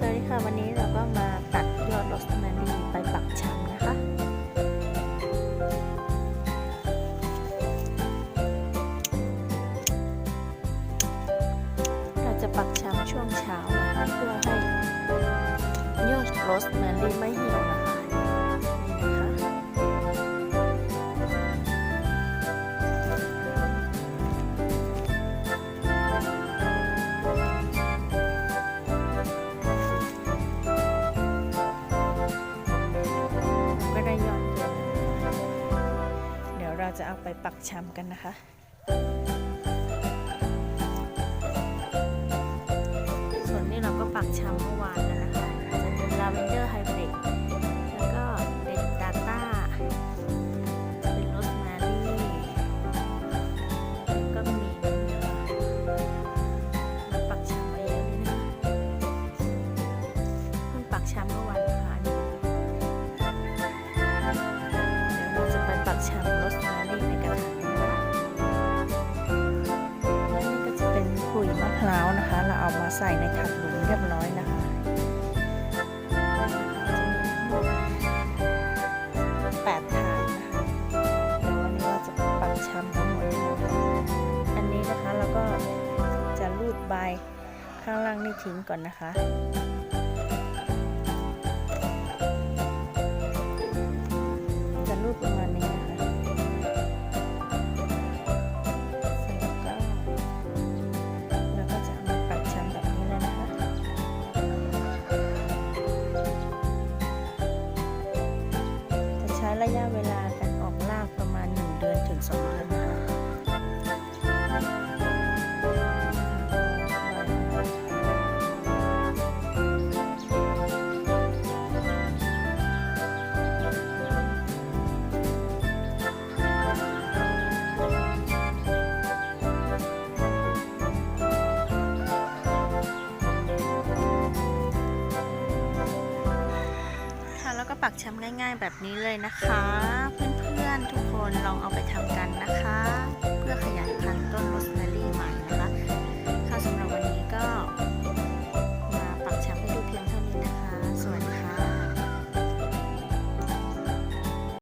สวัสดีค่ะวันนี้เราก็มาตัดยอดโรสแมรี่ไปปักชำนะคะ เราจะปักช้ำช่วงเช้านะคะเพื่อให้ยอดโรสแมรี่ไม่เหี่ยวนะ จะเอาไปปักชำกันนะคะส่วนนี้เราก็ปักชำเมื่อวานแล้วนะคะจะมีลาเวนเดอร์ไฮบริดแล้วก็เป็นดาต้าเป็นโรสแมรี่แล้วก็มีเราปักชำไปเยอะเลยนะเพิ่งปักชำเมื่อวานนะคะอั ร้าวนะคะ เราเอามาใส่ในถังหลุมเรียบร้อยนะคะแปดถาดนะคะเดี๋ยววันนี้เราจะปักชำทั้งหมดเลยนะคะอันนี้นะคะเราก็จะรูดใบข้างล่างนี่ทิ้งก่อนนะคะ ช้ระยะเวลาการออกลากประมาณ 1 เดือนถึง 2 เดือน ปักแชมป์ง่าย ๆ แบบนี้เลยนะคะ เพื่อนๆทุกคนลองเอาไปทำกันนะคะ เพื่อขยายพันธุ์ต้นรส